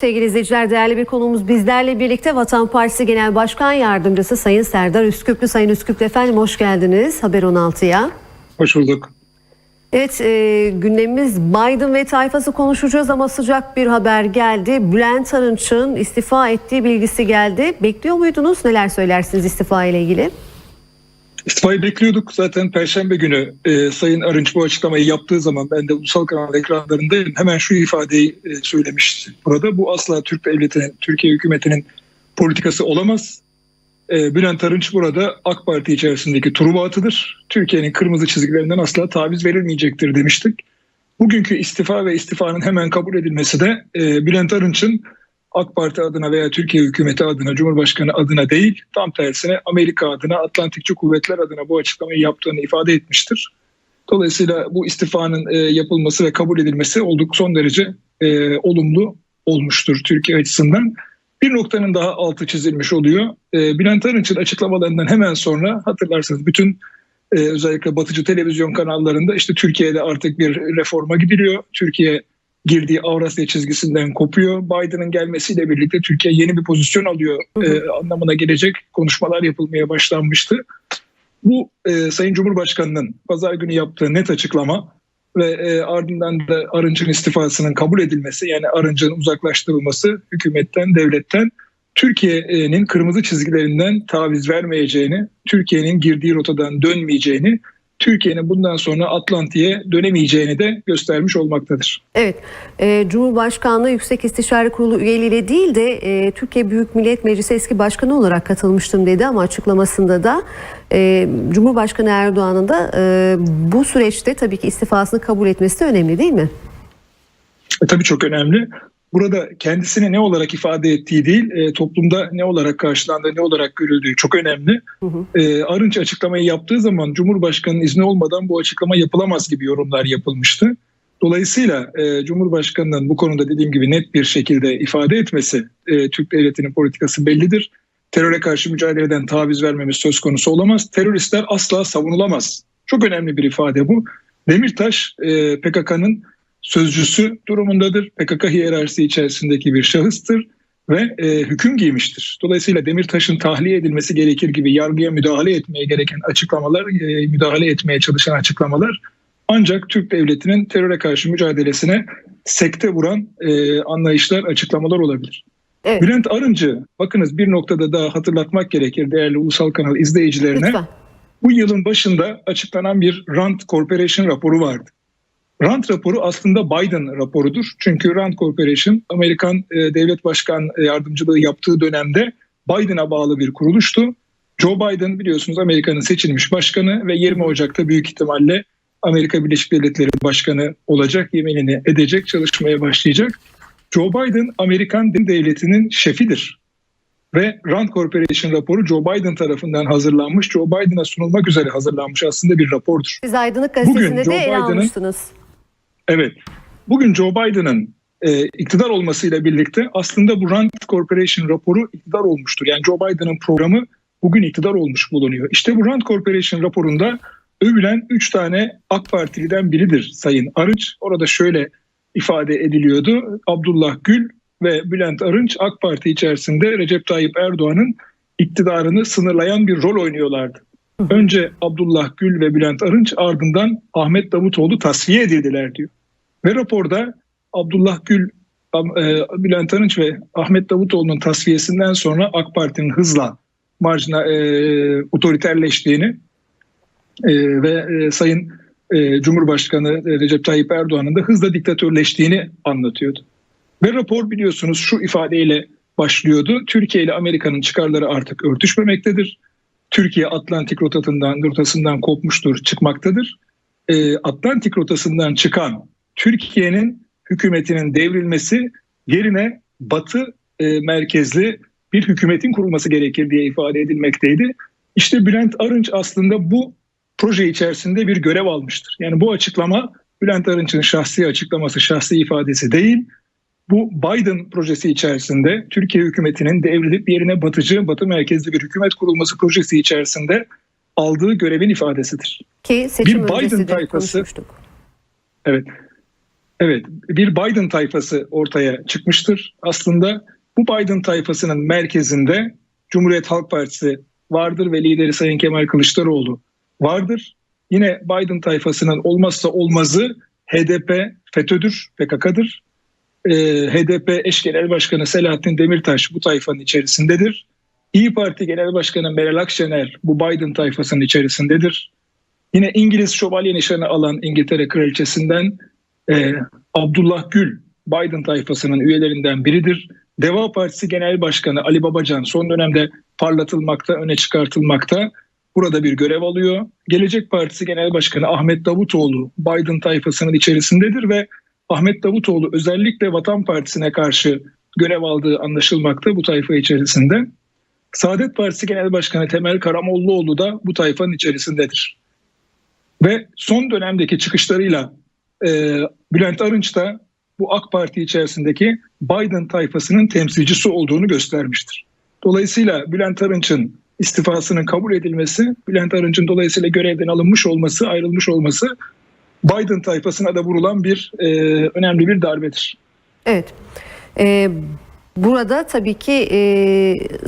Sevgili izleyiciler, değerli bir konuğumuz bizlerle birlikte Vatan Partisi Genel Başkan Yardımcısı Sayın Serdar Üsküplü. Sayın Üsküplü efendim hoş geldiniz Haber 16'ya. Hoş bulduk. Evet e, gündemimiz Biden ve tayfası konuşacağız ama sıcak bir haber geldi. Bülent Arınç'ın istifa ettiği bilgisi geldi. Bekliyor muydunuz? Neler söylersiniz istifa ile ilgili? İstifayı bekliyorduk. Zaten Perşembe günü e, Sayın Arınç bu açıklamayı yaptığı zaman ben de ulusal kanal ekranlarındayım. Hemen şu ifadeyi e, söylemiştim burada. Bu asla Türk devletinin, Türkiye hükümetinin politikası olamaz. E, Bülent Arınç burada AK Parti içerisindeki turba atıdır. Türkiye'nin kırmızı çizgilerinden asla taviz verilmeyecektir demiştik. Bugünkü istifa ve istifanın hemen kabul edilmesi de e, Bülent Arınç'ın AK Parti adına veya Türkiye hükümeti adına, Cumhurbaşkanı adına değil, tam tersine Amerika adına, Atlantikçi kuvvetler adına bu açıklamayı yaptığını ifade etmiştir. Dolayısıyla bu istifanın e, yapılması ve kabul edilmesi olduk son derece e, olumlu olmuştur Türkiye açısından. Bir noktanın daha altı çizilmiş oluyor. E, Bülent Arınç'ın açıklamalarından hemen sonra hatırlarsanız bütün e, özellikle batıcı televizyon kanallarında işte Türkiye'de artık bir reforma gidiliyor. Türkiye girdiği Avrasya çizgisinden kopuyor. Biden'ın gelmesiyle birlikte Türkiye yeni bir pozisyon alıyor e, anlamına gelecek konuşmalar yapılmaya başlanmıştı. Bu e, Sayın Cumhurbaşkanı'nın pazar günü yaptığı net açıklama ve e, ardından da Arınç'ın istifasının kabul edilmesi yani Arınç'ın uzaklaştırılması hükümetten, devletten Türkiye'nin kırmızı çizgilerinden taviz vermeyeceğini, Türkiye'nin girdiği rotadan dönmeyeceğini, Türkiye'nin bundan sonra Atlantik'e dönemeyeceğini de göstermiş olmaktadır. Evet, e, Cumhurbaşkanlığı Yüksek İstişare Kurulu üyeliğiyle değil de e, Türkiye Büyük Millet Meclisi eski başkanı olarak katılmıştım dedi ama açıklamasında da e, Cumhurbaşkanı Erdoğan'ın da e, bu süreçte tabii ki istifasını kabul etmesi de önemli değil mi? E, tabii çok önemli. Burada kendisini ne olarak ifade ettiği değil, e, toplumda ne olarak karşılandığı, ne olarak görüldüğü çok önemli. Hı hı. E, Arınç açıklamayı yaptığı zaman Cumhurbaşkanı'nın izni olmadan bu açıklama yapılamaz gibi yorumlar yapılmıştı. Dolayısıyla e, Cumhurbaşkanı'nın bu konuda dediğim gibi net bir şekilde ifade etmesi, e, Türk devletinin politikası bellidir. Teröre karşı mücadeleden taviz vermemiz söz konusu olamaz. Teröristler asla savunulamaz. Çok önemli bir ifade bu. Demirtaş e, PKK'nın sözcüsü durumundadır. PKK hiyerarşisi içerisindeki bir şahıstır ve e, hüküm giymiştir. Dolayısıyla Demirtaş'ın tahliye edilmesi gerekir gibi yargıya müdahale etmeye gereken açıklamalar, e, müdahale etmeye çalışan açıklamalar ancak Türk devletinin teröre karşı mücadelesine sekte vuran e, anlayışlar, açıklamalar olabilir. Evet. Bülent Arıncı, bakınız bir noktada daha hatırlatmak gerekir değerli ulusal kanal izleyicilerine. Lütfen. Bu yılın başında açıklanan bir Rand Corporation raporu vardı. Rand raporu aslında Biden raporudur. Çünkü Rand Corporation Amerikan e, devlet başkan yardımcılığı yaptığı dönemde Biden'a bağlı bir kuruluştu. Joe Biden biliyorsunuz Amerika'nın seçilmiş başkanı ve 20 Ocak'ta büyük ihtimalle Amerika Birleşik Devletleri Başkanı olacak, yeminini edecek, çalışmaya başlayacak. Joe Biden Amerikan devletinin şefidir. Ve Rand Corporation raporu Joe Biden tarafından hazırlanmış, Joe Biden'a sunulmak üzere hazırlanmış aslında bir rapordur. Siz Aydınlık Gazetesi'nde Joe de ele almıştınız. Evet. Bugün Joe Biden'ın e, iktidar olmasıyla birlikte aslında bu Rand Corporation raporu iktidar olmuştur. Yani Joe Biden'ın programı bugün iktidar olmuş bulunuyor. İşte bu Rand Corporation raporunda övülen 3 tane AK Partili'den biridir Sayın Arınç. Orada şöyle ifade ediliyordu. Abdullah Gül ve Bülent Arınç AK Parti içerisinde Recep Tayyip Erdoğan'ın iktidarını sınırlayan bir rol oynuyorlardı. Önce Abdullah Gül ve Bülent Arınç ardından Ahmet Davutoğlu tasfiye edildiler diyor. Ve raporda Abdullah Gül, e, Bülent Arınç ve Ahmet Davutoğlu'nun tasfiyesinden sonra AK Parti'nin hızla marjina e, otoriterleştiğini e, ve e, Sayın e, Cumhurbaşkanı e, Recep Tayyip Erdoğan'ın da hızla diktatörleştiğini anlatıyordu. Ve rapor biliyorsunuz şu ifadeyle başlıyordu. Türkiye ile Amerika'nın çıkarları artık örtüşmemektedir. Türkiye Atlantik rotasından, rotasından kopmuştur, çıkmaktadır. E, Atlantik rotasından çıkan Türkiye'nin hükümetinin devrilmesi yerine Batı e, merkezli bir hükümetin kurulması gerekir diye ifade edilmekteydi. İşte Bülent Arınç aslında bu proje içerisinde bir görev almıştır. Yani bu açıklama Bülent Arınç'ın şahsi açıklaması, şahsi ifadesi değil. Bu Biden projesi içerisinde Türkiye hükümetinin devrilip yerine batıcı, batı merkezli bir hükümet kurulması projesi içerisinde aldığı görevin ifadesidir. Ki seçim Bir Biden öncesi de tayfası-. Evet. Evet, bir Biden tayfası ortaya çıkmıştır. Aslında bu Biden tayfasının merkezinde Cumhuriyet Halk Partisi vardır ve lideri Sayın Kemal Kılıçdaroğlu vardır. Yine Biden tayfasının olmazsa olmazı HDP FETÖ'dür, PKK'dır. Ee, HDP eş genel başkanı Selahattin Demirtaş bu tayfanın içerisindedir. İyi Parti Genel Başkanı Meral Akşener bu Biden tayfasının içerisindedir. Yine İngiliz şövalye nişanı alan İngiltere Kraliçesinden e, Abdullah Gül Biden tayfasının üyelerinden biridir. Deva Partisi Genel Başkanı Ali Babacan son dönemde parlatılmakta, öne çıkartılmakta. Burada bir görev alıyor. Gelecek Partisi Genel Başkanı Ahmet Davutoğlu Biden tayfasının içerisindedir ve Ahmet Davutoğlu özellikle Vatan Partisi'ne karşı görev aldığı anlaşılmakta bu tayfa içerisinde. Saadet Partisi Genel Başkanı Temel Karamollaoğlu da bu tayfanın içerisindedir. Ve son dönemdeki çıkışlarıyla e, Bülent Arınç da bu AK Parti içerisindeki Biden tayfasının temsilcisi olduğunu göstermiştir. Dolayısıyla Bülent Arınç'ın istifasının kabul edilmesi, Bülent Arınç'ın dolayısıyla görevden alınmış olması, ayrılmış olması Biden tayfasına da vurulan bir e, önemli bir darbedir. Evet. Ee, burada tabii ki e,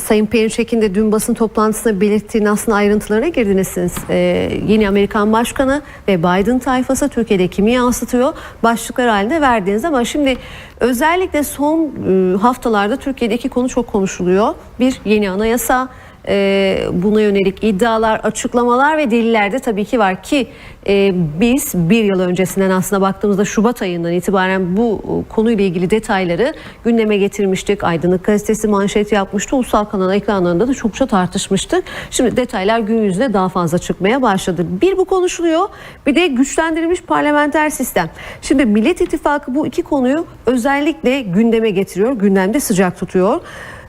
Sayın Perinçek'in de dün basın toplantısında belirttiğin aslında ayrıntılara girdiniz. Ee, yeni Amerikan Başkanı ve Biden tayfası Türkiye'de kimi yansıtıyor başlıklar halinde verdiğiniz ama şimdi özellikle son e, haftalarda Türkiye'de iki konu çok konuşuluyor. Bir yeni anayasa, e, buna yönelik iddialar, açıklamalar ve deliller de tabii ki var ki e, biz bir yıl öncesinden aslında baktığımızda Şubat ayından itibaren bu e, konuyla ilgili detayları gündeme getirmiştik. Aydınlık gazetesi manşet yapmıştı. Ulusal kanal ekranlarında da çokça tartışmıştık. Şimdi detaylar gün yüzüne daha fazla çıkmaya başladı. Bir bu konuşuluyor bir de güçlendirilmiş parlamenter sistem. Şimdi Millet İttifakı bu iki konuyu özellikle gündeme getiriyor. Gündemde sıcak tutuyor.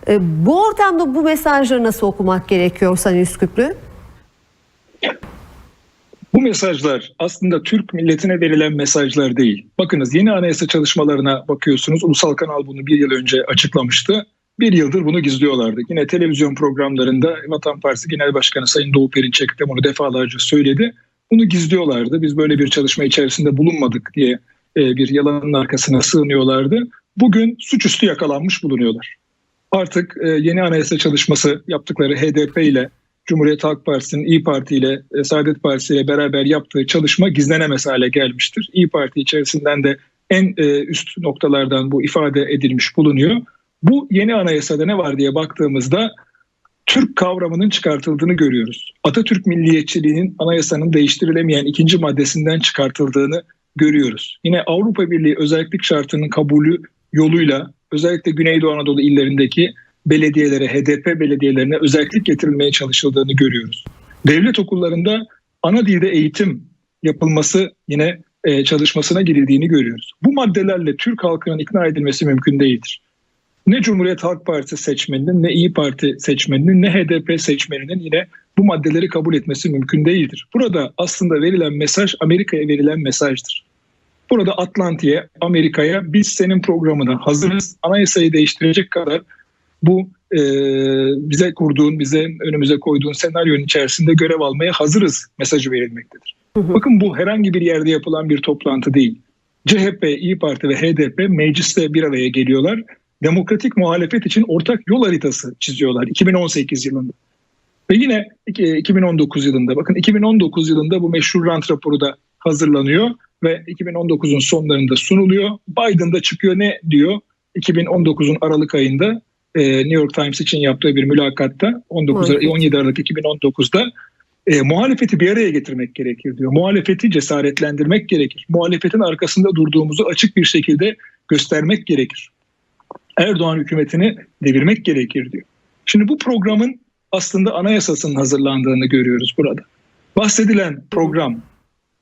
E, Bu ortamda bu mesajları nasıl okumak gerekiyor Sayın Üsküplü? Bu mesajlar aslında Türk milletine verilen mesajlar değil. Bakınız yeni anayasa çalışmalarına bakıyorsunuz. Ulusal Kanal bunu bir yıl önce açıklamıştı. Bir yıldır bunu gizliyorlardı. Yine televizyon programlarında Vatan Partisi Genel Başkanı Sayın Doğu Perinçek de bunu defalarca söyledi. Bunu gizliyorlardı. Biz böyle bir çalışma içerisinde bulunmadık diye e, bir yalanın arkasına sığınıyorlardı. Bugün suçüstü yakalanmış bulunuyorlar. Artık e, yeni anayasa çalışması yaptıkları HDP ile Cumhuriyet Halk Partisi'nin İyi Parti ile e, Saadet Partisi ile beraber yaptığı çalışma gizlenemez hale gelmiştir. İyi Parti içerisinden de en e, üst noktalardan bu ifade edilmiş bulunuyor. Bu yeni anayasada ne var diye baktığımızda Türk kavramının çıkartıldığını görüyoruz. Atatürk milliyetçiliğinin anayasanın değiştirilemeyen ikinci maddesinden çıkartıldığını görüyoruz. Yine Avrupa Birliği özellik şartının kabulü yoluyla özellikle Güneydoğu Anadolu illerindeki belediyelere, HDP belediyelerine özellik getirilmeye çalışıldığını görüyoruz. Devlet okullarında ana dilde eğitim yapılması yine e, çalışmasına girildiğini görüyoruz. Bu maddelerle Türk halkının ikna edilmesi mümkün değildir. Ne Cumhuriyet Halk Partisi seçmeninin, ne İyi Parti seçmeninin, ne HDP seçmeninin yine bu maddeleri kabul etmesi mümkün değildir. Burada aslında verilen mesaj Amerika'ya verilen mesajdır. Burada Atlantik'e, Amerika'ya biz senin programına hazırız. Anayasayı değiştirecek kadar bu e, bize kurduğun, bize önümüze koyduğun senaryonun içerisinde görev almaya hazırız mesajı verilmektedir. Hı hı. Bakın bu herhangi bir yerde yapılan bir toplantı değil. CHP, İyi Parti ve HDP mecliste bir araya geliyorlar. Demokratik muhalefet için ortak yol haritası çiziyorlar 2018 yılında. Ve yine 2019 yılında bakın 2019 yılında bu meşhur rant raporu da hazırlanıyor ve 2019'un sonlarında sunuluyor. Biden da çıkıyor ne diyor? 2019'un Aralık ayında e, New York Times için yaptığı bir mülakatta 19 evet. 17 Aralık 2019'da e, muhalefeti bir araya getirmek gerekir diyor. Muhalefeti cesaretlendirmek gerekir. Muhalefetin arkasında durduğumuzu açık bir şekilde göstermek gerekir. Erdoğan hükümetini devirmek gerekir diyor. Şimdi bu programın aslında anayasasının hazırlandığını görüyoruz burada. Bahsedilen program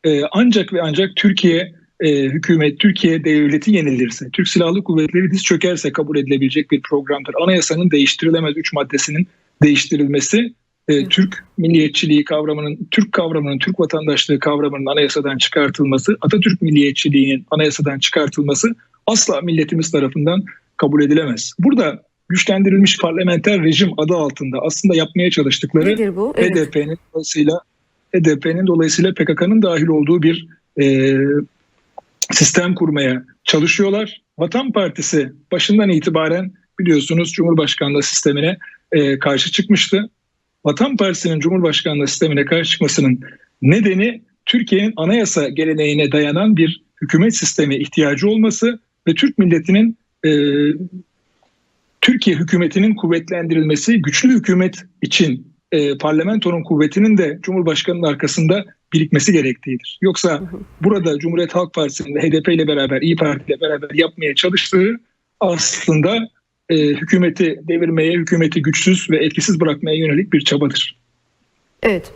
e, ancak ve ancak Türkiye e, hükümet, Türkiye devleti yenilirse, Türk Silahlı Kuvvetleri diz çökerse kabul edilebilecek bir programdır. Anayasanın değiştirilemez üç maddesinin değiştirilmesi, e, Türk milliyetçiliği kavramının, Türk kavramının, Türk vatandaşlığı kavramının anayasadan çıkartılması, Atatürk milliyetçiliğinin anayasadan çıkartılması asla milletimiz tarafından kabul edilemez. Burada güçlendirilmiş parlamenter rejim adı altında aslında yapmaya çalıştıkları. HDP'nin dolayısıyla HDP'nin dolayısıyla PKK'nın dahil olduğu bir e, sistem kurmaya çalışıyorlar. Vatan Partisi başından itibaren biliyorsunuz Cumhurbaşkanlığı sistemine e, karşı çıkmıştı. Vatan Partisi'nin Cumhurbaşkanlığı sistemine karşı çıkmasının nedeni Türkiye'nin anayasa geleneğine dayanan bir hükümet sistemi ihtiyacı olması ve Türk milletinin e, Türkiye hükümetinin kuvvetlendirilmesi, güçlü hükümet için e, parlamentonun kuvvetinin de Cumhurbaşkanı'nın arkasında birikmesi gerektiğidir. Yoksa burada Cumhuriyet Halk Partisi'nin HDP ile beraber, İyi Parti ile beraber yapmaya çalıştığı aslında e, hükümeti devirmeye, hükümeti güçsüz ve etkisiz bırakmaya yönelik bir çabadır. Evet.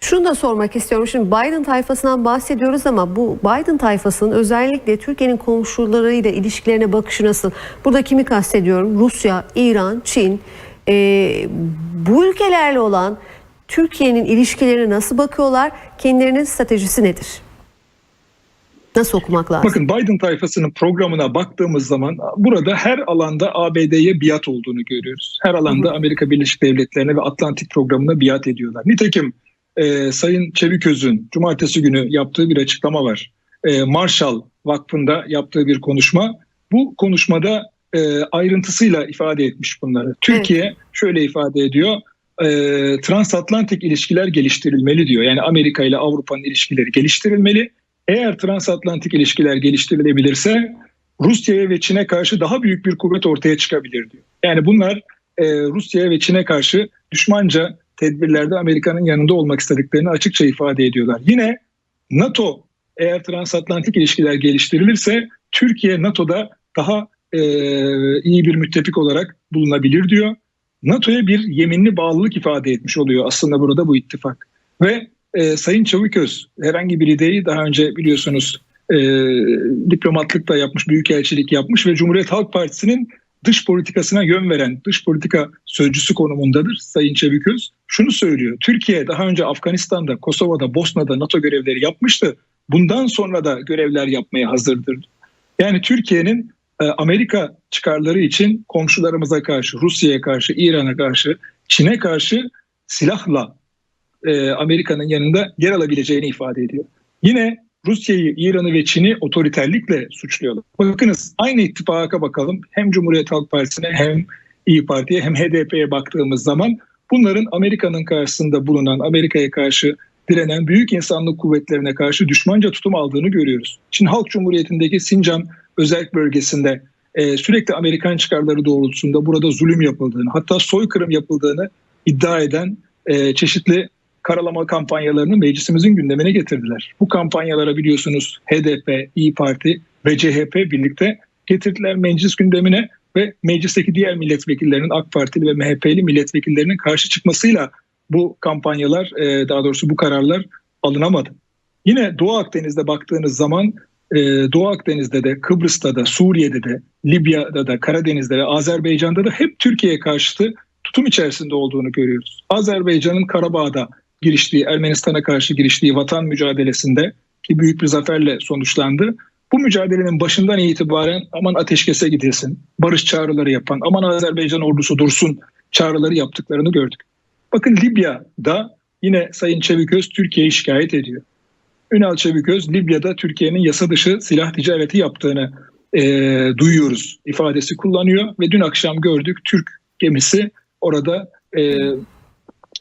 Şunu da sormak istiyorum. Şimdi Biden tayfasından bahsediyoruz ama bu Biden tayfasının özellikle Türkiye'nin komşularıyla ilişkilerine bakışı nasıl? Burada kimi kastediyorum? Rusya, İran, Çin. Ee, bu ülkelerle olan Türkiye'nin ilişkilerine nasıl bakıyorlar? Kendilerinin stratejisi nedir? Nasıl okumak lazım? Bakın Biden tayfasının programına baktığımız zaman burada her alanda ABD'ye biat olduğunu görüyoruz. Her alanda Amerika Birleşik Devletleri'ne ve Atlantik programına biat ediyorlar. Nitekim e, Sayın Çeviköz'ün cumartesi günü yaptığı bir açıklama var. E, Marshall Vakfı'nda yaptığı bir konuşma. Bu konuşmada e, ayrıntısıyla ifade etmiş bunları. Türkiye evet. şöyle ifade ediyor. E, transatlantik ilişkiler geliştirilmeli diyor. Yani Amerika ile Avrupa'nın ilişkileri geliştirilmeli. Eğer transatlantik ilişkiler geliştirilebilirse Rusya'ya ve Çin'e karşı daha büyük bir kuvvet ortaya çıkabilir diyor. Yani bunlar e, Rusya'ya ve Çin'e karşı düşmanca tedbirlerde Amerika'nın yanında olmak istediklerini açıkça ifade ediyorlar. Yine NATO eğer transatlantik ilişkiler geliştirilirse Türkiye NATO'da daha e, iyi bir müttefik olarak bulunabilir diyor. NATO'ya bir yeminli bağlılık ifade etmiş oluyor aslında burada bu ittifak. Ve e, Sayın Çavuköz herhangi bir ideyi daha önce biliyorsunuz e, diplomatlık da yapmış, büyükelçilik yapmış ve Cumhuriyet Halk Partisi'nin dış politikasına yön veren dış politika sözcüsü konumundadır Sayın Çeviköz. Şunu söylüyor. Türkiye daha önce Afganistan'da, Kosova'da, Bosna'da NATO görevleri yapmıştı. Bundan sonra da görevler yapmaya hazırdır. Yani Türkiye'nin Amerika çıkarları için komşularımıza karşı, Rusya'ya karşı, İran'a karşı, Çin'e karşı silahla e, Amerika'nın yanında yer alabileceğini ifade ediyor. Yine Rusya'yı, İran'ı ve Çin'i otoriterlikle suçluyorlar. Bakınız aynı ittifaka bakalım. Hem Cumhuriyet Halk Partisi'ne hem İyi Parti'ye hem HDP'ye baktığımız zaman bunların Amerika'nın karşısında bulunan, Amerika'ya karşı direnen büyük insanlık kuvvetlerine karşı düşmanca tutum aldığını görüyoruz. Çin Halk Cumhuriyeti'ndeki Sincan özel bölgesinde e, sürekli Amerikan çıkarları doğrultusunda burada zulüm yapıldığını, hatta soykırım yapıldığını iddia eden e, çeşitli karalama kampanyalarını meclisimizin gündemine getirdiler. Bu kampanyalara biliyorsunuz HDP, İyi Parti ve CHP birlikte getirdiler meclis gündemine ve meclisteki diğer milletvekillerinin AK Partili ve MHP'li milletvekillerinin karşı çıkmasıyla bu kampanyalar daha doğrusu bu kararlar alınamadı. Yine Doğu Akdeniz'de baktığınız zaman Doğu Akdeniz'de de Kıbrıs'ta da Suriye'de de Libya'da da Karadeniz'de ve Azerbaycan'da da hep Türkiye'ye karşıtı tutum içerisinde olduğunu görüyoruz. Azerbaycan'ın Karabağ'da giriştiği, Ermenistan'a karşı giriştiği vatan mücadelesinde ki büyük bir zaferle sonuçlandı. Bu mücadelenin başından itibaren aman ateşkese gidilsin, barış çağrıları yapan, aman Azerbaycan ordusu dursun çağrıları yaptıklarını gördük. Bakın Libya'da yine Sayın Çeviköz Türkiye'yi şikayet ediyor. Ünal Çeviköz Libya'da Türkiye'nin yasa dışı silah ticareti yaptığını e, duyuyoruz ifadesi kullanıyor ve dün akşam gördük Türk gemisi orada e,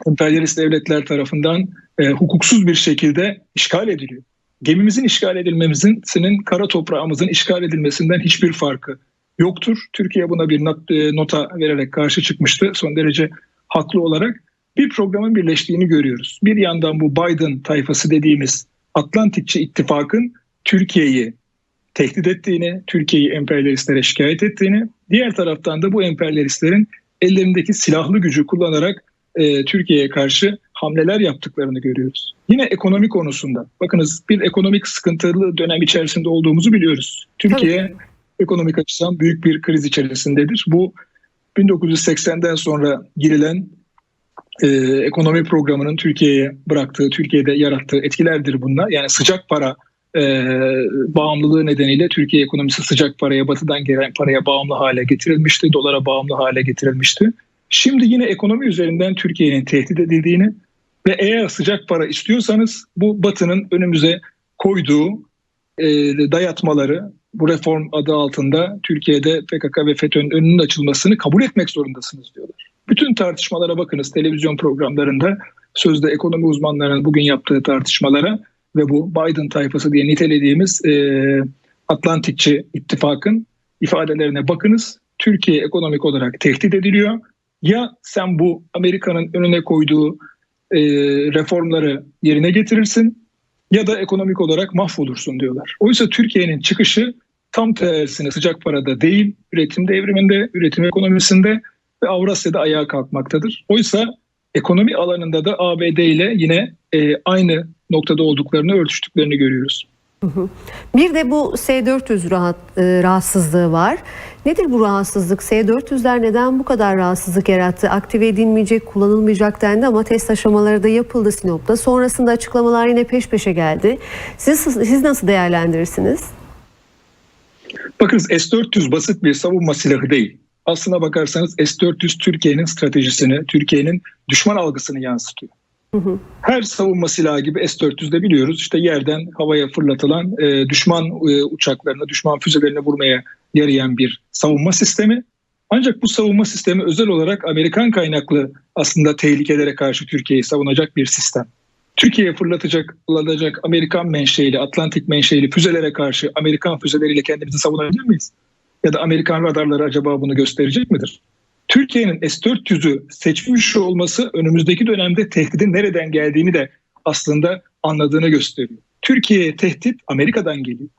emperyalist devletler tarafından e, hukuksuz bir şekilde işgal ediliyor. Gemimizin işgal edilmemizin, senin kara toprağımızın işgal edilmesinden hiçbir farkı yoktur. Türkiye buna bir e, nota vererek karşı çıkmıştı son derece haklı olarak. Bir programın birleştiğini görüyoruz. Bir yandan bu Biden tayfası dediğimiz Atlantikçi ittifakın Türkiye'yi tehdit ettiğini, Türkiye'yi emperyalistlere şikayet ettiğini, diğer taraftan da bu emperyalistlerin ellerindeki silahlı gücü kullanarak e, Türkiye'ye karşı hamleler yaptıklarını görüyoruz. Yine ekonomi konusunda bakınız bir ekonomik sıkıntılı dönem içerisinde olduğumuzu biliyoruz. Türkiye Tabii. ekonomik açıdan büyük bir kriz içerisindedir. Bu 1980'den sonra girilen e, ekonomi programının Türkiye'ye bıraktığı, Türkiye'de yarattığı etkilerdir bunlar. Yani sıcak para e, bağımlılığı nedeniyle Türkiye ekonomisi sıcak paraya, batıdan gelen paraya bağımlı hale getirilmişti, dolara bağımlı hale getirilmişti. Şimdi yine ekonomi üzerinden Türkiye'nin tehdit edildiğini ve eğer sıcak para istiyorsanız bu Batı'nın önümüze koyduğu e, dayatmaları bu reform adı altında Türkiye'de PKK ve FETÖ'nün önünün açılmasını kabul etmek zorundasınız diyorlar. Bütün tartışmalara bakınız televizyon programlarında sözde ekonomi uzmanlarının bugün yaptığı tartışmalara ve bu Biden tayfası diye nitelediğimiz e, Atlantikçi ittifakın ifadelerine bakınız. Türkiye ekonomik olarak tehdit ediliyor. Ya sen bu Amerika'nın önüne koyduğu e, reformları yerine getirirsin ya da ekonomik olarak mahvolursun diyorlar. Oysa Türkiye'nin çıkışı tam tersine sıcak parada değil, üretim devriminde, üretim ekonomisinde ve Avrasya'da ayağa kalkmaktadır. Oysa ekonomi alanında da ABD ile yine e, aynı noktada olduklarını örtüştüklerini görüyoruz. Bir de bu S-400 rahat, e, rahatsızlığı var. Nedir bu rahatsızlık? S-400'ler neden bu kadar rahatsızlık yarattı? Aktive edilmeyecek, kullanılmayacak dendi ama test aşamaları da yapıldı Sinop'ta. Sonrasında açıklamalar yine peş peşe geldi. Siz, siz nasıl değerlendirirsiniz? Bakınız S-400 basit bir savunma silahı değil. Aslına bakarsanız S-400 Türkiye'nin stratejisini, Türkiye'nin düşman algısını yansıtıyor. Hı hı. Her savunma silahı gibi S-400'de biliyoruz işte yerden havaya fırlatılan e, düşman e, uçaklarına, düşman füzelerine vurmaya yarayan bir savunma sistemi. Ancak bu savunma sistemi özel olarak Amerikan kaynaklı aslında tehlikelere karşı Türkiye'yi savunacak bir sistem. Türkiye'ye fırlatacak, fırlatacak Amerikan menşeili, Atlantik menşeili füzelere karşı Amerikan füzeleriyle kendimizi savunabilir miyiz? Ya da Amerikan radarları acaba bunu gösterecek midir? Türkiye'nin S-400'ü seçmiş olması önümüzdeki dönemde tehdidin nereden geldiğini de aslında anladığını gösteriyor. Türkiye'ye tehdit Amerika'dan geliyor.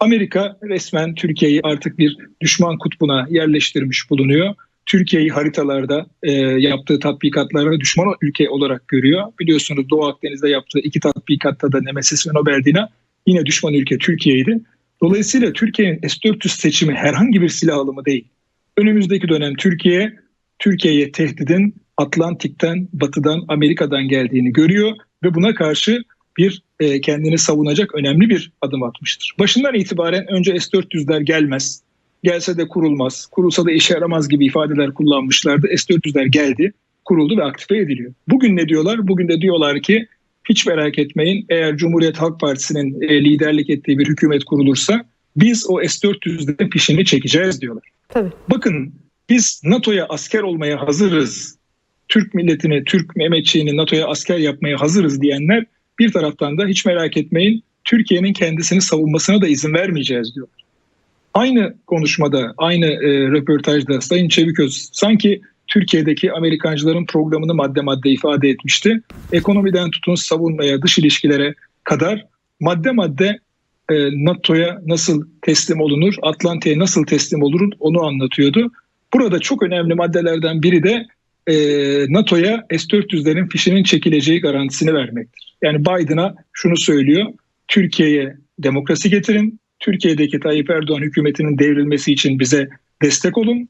Amerika resmen Türkiye'yi artık bir düşman kutbuna yerleştirmiş bulunuyor. Türkiye'yi haritalarda e, yaptığı tatbikatlarda düşman ülke olarak görüyor. Biliyorsunuz Doğu Akdeniz'de yaptığı iki tatbikatta da Nemesis ve Noberdina yine düşman ülke Türkiye'ydi. Dolayısıyla Türkiye'nin S-400 seçimi herhangi bir silah alımı değil. Önümüzdeki dönem Türkiye, Türkiye'ye tehdidin Atlantik'ten, Batı'dan, Amerika'dan geldiğini görüyor ve buna karşı bir e, kendini savunacak önemli bir adım atmıştır. Başından itibaren önce S-400'ler gelmez, gelse de kurulmaz, kurulsa da işe yaramaz gibi ifadeler kullanmışlardı. S-400'ler geldi, kuruldu ve aktive ediliyor. Bugün ne diyorlar? Bugün de diyorlar ki hiç merak etmeyin eğer Cumhuriyet Halk Partisi'nin e, liderlik ettiği bir hükümet kurulursa biz o S-400'lerin pişini çekeceğiz diyorlar. Tabii. Bakın biz NATO'ya asker olmaya hazırız. Türk milletini, Türk Mehmetçiğini NATO'ya asker yapmaya hazırız diyenler bir taraftan da hiç merak etmeyin Türkiye'nin kendisini savunmasına da izin vermeyeceğiz diyor. Aynı konuşmada, aynı e, röportajda Sayın Çeviköz sanki Türkiye'deki Amerikancıların programını madde madde ifade etmişti. Ekonomiden tutun savunmaya, dış ilişkilere kadar madde madde e, NATO'ya nasıl teslim olunur, Atlantik'e nasıl teslim olur onu anlatıyordu. Burada çok önemli maddelerden biri de e, NATO'ya S-400'lerin fişinin çekileceği garantisini vermektir. Yani Biden'a şunu söylüyor, Türkiye'ye demokrasi getirin, Türkiye'deki Tayyip Erdoğan hükümetinin devrilmesi için bize destek olun.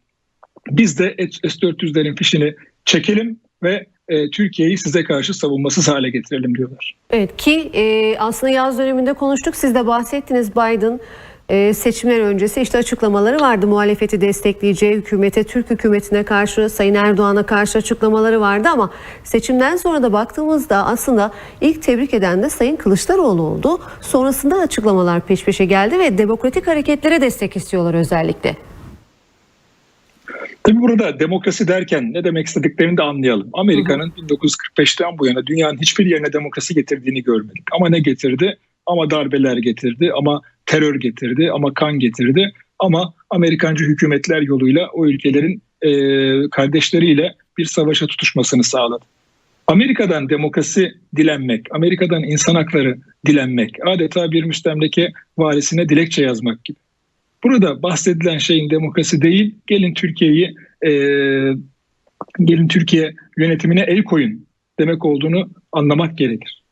Biz de S-400'lerin fişini çekelim ve e, Türkiye'yi size karşı savunmasız hale getirelim diyorlar. Evet ki e, aslında yaz döneminde konuştuk. Siz de bahsettiniz Biden e, seçimler öncesi işte açıklamaları vardı. Muhalefeti destekleyeceği hükümete, Türk hükümetine karşı, Sayın Erdoğan'a karşı açıklamaları vardı ama seçimden sonra da baktığımızda aslında ilk tebrik eden de Sayın Kılıçdaroğlu oldu. Sonrasında açıklamalar peş peşe geldi ve demokratik hareketlere destek istiyorlar özellikle. Tabii burada demokrasi derken ne demek istediklerini de anlayalım. Amerika'nın 1945'ten bu yana dünyanın hiçbir yerine demokrasi getirdiğini görmedik. Ama ne getirdi? Ama darbeler getirdi, ama terör getirdi, ama kan getirdi. Ama Amerikancı hükümetler yoluyla o ülkelerin e, kardeşleriyle bir savaşa tutuşmasını sağladı. Amerika'dan demokrasi dilenmek, Amerika'dan insan hakları dilenmek, adeta bir müstemleke varisine dilekçe yazmak gibi. Burada bahsedilen şeyin demokrasi değil, gelin Türkiye'yi e, gelin Türkiye yönetimine el koyun demek olduğunu anlamak gerekir.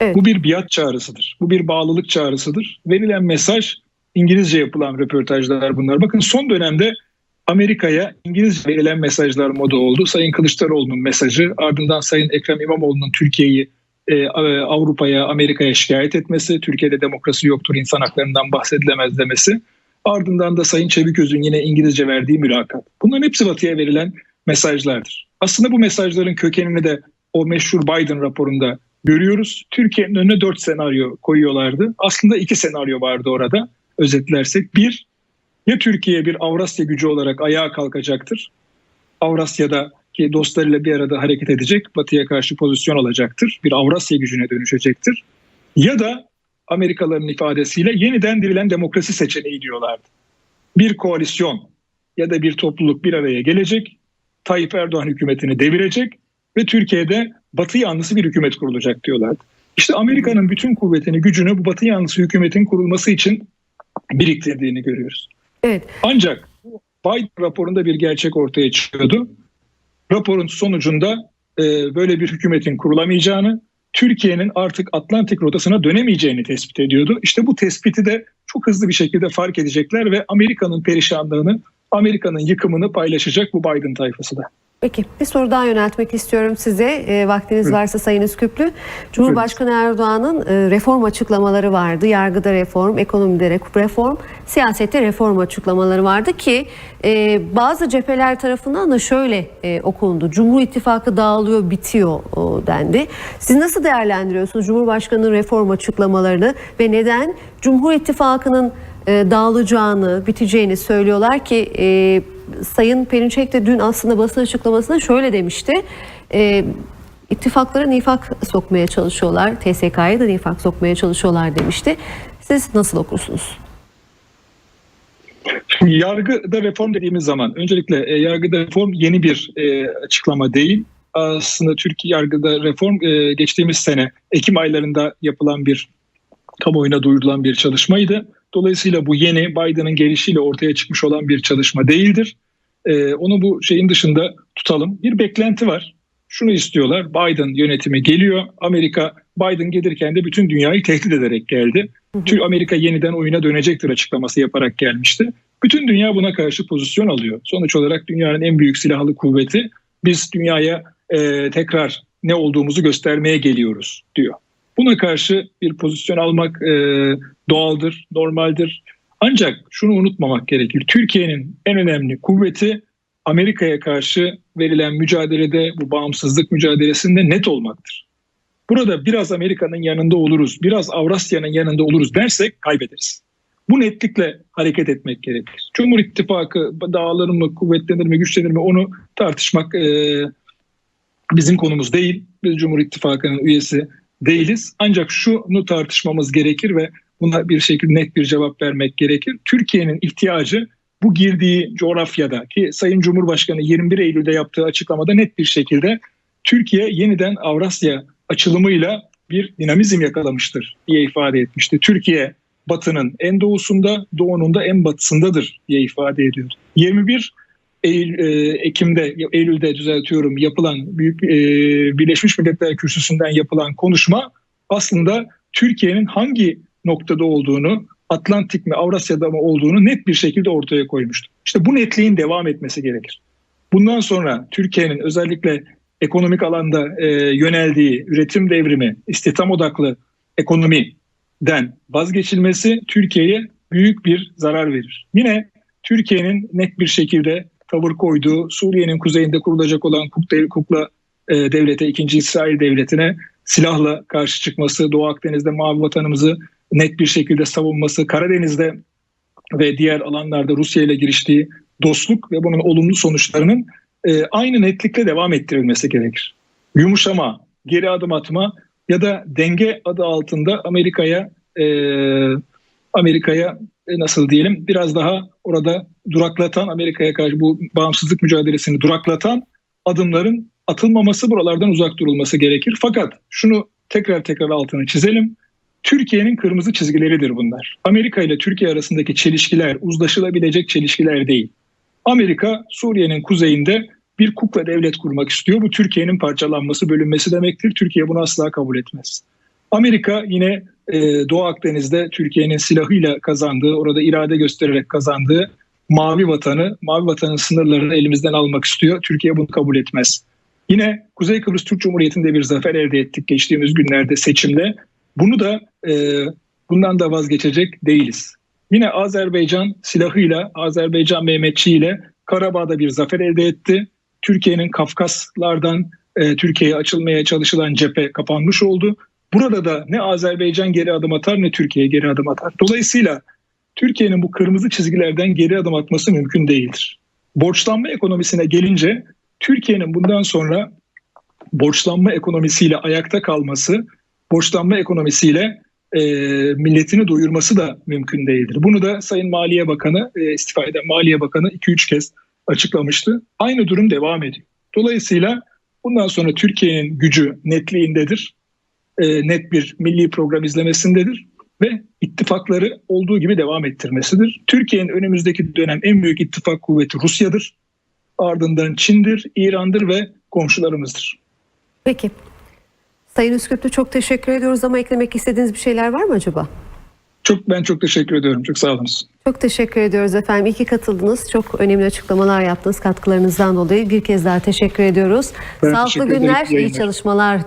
Evet. Bu bir biat çağrısıdır. Bu bir bağlılık çağrısıdır. Verilen mesaj İngilizce yapılan röportajlar bunlar. Bakın son dönemde Amerika'ya İngilizce verilen mesajlar moda oldu. Sayın Kılıçdaroğlu'nun mesajı, ardından Sayın Ekrem İmamoğlu'nun Türkiye'yi e, Avrupa'ya, Amerika'ya şikayet etmesi, Türkiye'de demokrasi yoktur, insan haklarından bahsedilemez demesi. Ardından da Sayın Çeviköz'ün yine İngilizce verdiği mülakat. Bunların hepsi Batı'ya verilen mesajlardır. Aslında bu mesajların kökenini de o meşhur Biden raporunda görüyoruz. Türkiye'nin önüne dört senaryo koyuyorlardı. Aslında iki senaryo vardı orada özetlersek. Bir, ya Türkiye bir Avrasya gücü olarak ayağa kalkacaktır. Avrasya'da ki dostlarıyla bir arada hareket edecek, Batı'ya karşı pozisyon alacaktır. Bir Avrasya gücüne dönüşecektir. Ya da Amerikalıların ifadesiyle yeniden dirilen demokrasi seçeneği diyorlardı. Bir koalisyon ya da bir topluluk bir araya gelecek, Tayyip Erdoğan hükümetini devirecek ve Türkiye'de Batı yanlısı bir hükümet kurulacak diyorlardı. İşte Amerika'nın bütün kuvvetini, gücünü bu Batı yanlısı hükümetin kurulması için biriktirdiğini görüyoruz. Evet. Ancak Biden raporunda bir gerçek ortaya çıkıyordu. Raporun sonucunda e, böyle bir hükümetin kurulamayacağını, Türkiye'nin artık Atlantik rotasına dönemeyeceğini tespit ediyordu. İşte bu tespiti de çok hızlı bir şekilde fark edecekler ve Amerika'nın perişanlığını, Amerika'nın yıkımını paylaşacak bu Biden tayfası da. Peki bir soru daha yöneltmek istiyorum size. E, vaktiniz Buyurun. varsa Sayın Üsküplü. Cumhurbaşkanı Erdoğan'ın e, reform açıklamaları vardı. Yargıda reform, ekonomide reform, siyasette reform açıklamaları vardı ki e, bazı cepheler tarafından da şöyle e, okundu. Cumhur İttifakı dağılıyor, bitiyor o, dendi. Siz nasıl değerlendiriyorsunuz Cumhurbaşkanı'nın reform açıklamalarını ve neden Cumhur İttifakı'nın e, dağılacağını, biteceğini söylüyorlar ki e, Sayın Perinçek de dün aslında basın açıklamasında şöyle demişti. E, ittifaklara nifak sokmaya çalışıyorlar. TSK'ya da nifak sokmaya çalışıyorlar demişti. Siz nasıl okursunuz? Şimdi yargıda reform dediğimiz zaman öncelikle e, yargıda reform yeni bir e, açıklama değil. Aslında Türkiye yargıda reform e, geçtiğimiz sene Ekim aylarında yapılan bir kamuoyuna duyurulan bir çalışmaydı. Dolayısıyla bu yeni Biden'ın gelişiyle ortaya çıkmış olan bir çalışma değildir. E, onu bu şeyin dışında tutalım. Bir beklenti var. Şunu istiyorlar. Biden yönetimi geliyor. Amerika Biden gelirken de bütün dünyayı tehdit ederek geldi. Tüm Amerika yeniden oyuna dönecektir açıklaması yaparak gelmişti. Bütün dünya buna karşı pozisyon alıyor. Sonuç olarak dünyanın en büyük silahlı kuvveti biz dünyaya e, tekrar ne olduğumuzu göstermeye geliyoruz diyor. Buna karşı bir pozisyon almak e, doğaldır, normaldir. Ancak şunu unutmamak gerekir. Türkiye'nin en önemli kuvveti Amerika'ya karşı verilen mücadelede, bu bağımsızlık mücadelesinde net olmaktır. Burada biraz Amerika'nın yanında oluruz, biraz Avrasya'nın yanında oluruz dersek kaybederiz. Bu netlikle hareket etmek gerekir. Cumhur İttifakı dağılır mı, kuvvetlenir mi, güçlenir mi onu tartışmak e, bizim konumuz değil. Biz Cumhur İttifakı'nın üyesi değiliz. Ancak şunu tartışmamız gerekir ve buna bir şekilde net bir cevap vermek gerekir. Türkiye'nin ihtiyacı bu girdiği coğrafyada ki Sayın Cumhurbaşkanı 21 Eylül'de yaptığı açıklamada net bir şekilde Türkiye yeniden Avrasya açılımıyla bir dinamizm yakalamıştır diye ifade etmişti. Türkiye batının en doğusunda, doğunun da en batısındadır diye ifade ediyor. 21 Eylül, e, Ekim'de, Eylül'de düzeltiyorum yapılan büyük e, Birleşmiş Milletler Kürsüsü'nden yapılan konuşma aslında Türkiye'nin hangi noktada olduğunu, Atlantik mi Avrasya'da mı olduğunu net bir şekilde ortaya koymuştu. İşte bu netliğin devam etmesi gerekir. Bundan sonra Türkiye'nin özellikle ekonomik alanda e, yöneldiği üretim devrimi, istihdam odaklı ekonomiden vazgeçilmesi Türkiye'ye büyük bir zarar verir. Yine Türkiye'nin net bir şekilde tavır koyduğu Suriye'nin kuzeyinde kurulacak olan Kukla e, devlete, ikinci İsrail devletine silahla karşı çıkması, Doğu Akdeniz'de mavi vatanımızı net bir şekilde savunması, Karadeniz'de ve diğer alanlarda Rusya ile giriştiği dostluk ve bunun olumlu sonuçlarının e, aynı netlikle devam ettirilmesi gerekir. Yumuşama, geri adım atma ya da denge adı altında Amerika'ya e, Amerika'ya nasıl diyelim biraz daha orada duraklatan Amerika'ya karşı bu bağımsızlık mücadelesini duraklatan adımların atılmaması buralardan uzak durulması gerekir. Fakat şunu tekrar tekrar altını çizelim. Türkiye'nin kırmızı çizgileridir bunlar. Amerika ile Türkiye arasındaki çelişkiler uzlaşılabilecek çelişkiler değil. Amerika Suriye'nin kuzeyinde bir kukla devlet kurmak istiyor. Bu Türkiye'nin parçalanması, bölünmesi demektir. Türkiye bunu asla kabul etmez. Amerika yine e, Doğu Akdeniz'de Türkiye'nin silahıyla kazandığı, orada irade göstererek kazandığı mavi vatanı, mavi vatanın sınırlarını elimizden almak istiyor. Türkiye bunu kabul etmez. Yine Kuzey Kıbrıs Türk Cumhuriyeti'nde bir zafer elde ettik geçtiğimiz günlerde seçimle. Bunu da e, bundan da vazgeçecek değiliz. Yine Azerbaycan silahıyla, Azerbaycan Mehmetçi ile Karabağ'da bir zafer elde etti. Türkiye'nin Kafkaslardan e, Türkiye'ye açılmaya çalışılan cephe kapanmış oldu. Burada da ne Azerbaycan geri adım atar ne Türkiye geri adım atar. Dolayısıyla Türkiye'nin bu kırmızı çizgilerden geri adım atması mümkün değildir. Borçlanma ekonomisine gelince Türkiye'nin bundan sonra borçlanma ekonomisiyle ayakta kalması, borçlanma ekonomisiyle e, milletini doyurması da mümkün değildir. Bunu da Sayın Maliye Bakanı, e, istifa eden Maliye Bakanı 2-3 kez açıklamıştı. Aynı durum devam ediyor. Dolayısıyla bundan sonra Türkiye'nin gücü netliğindedir. E, net bir milli program izlemesindedir ve ittifakları olduğu gibi devam ettirmesidir. Türkiye'nin önümüzdeki dönem en büyük ittifak kuvveti Rusya'dır. Ardından Çin'dir, İran'dır ve komşularımızdır. Peki. Sayın Üsküplü çok teşekkür ediyoruz ama eklemek istediğiniz bir şeyler var mı acaba? Çok ben çok teşekkür ediyorum. Çok sağ olunuz. Çok teşekkür ediyoruz efendim. İyi ki katıldınız. Çok önemli açıklamalar yaptınız katkılarınızdan dolayı. Bir kez daha teşekkür ediyoruz. Ben Sağlıklı teşekkür günler, İyi çalışmalar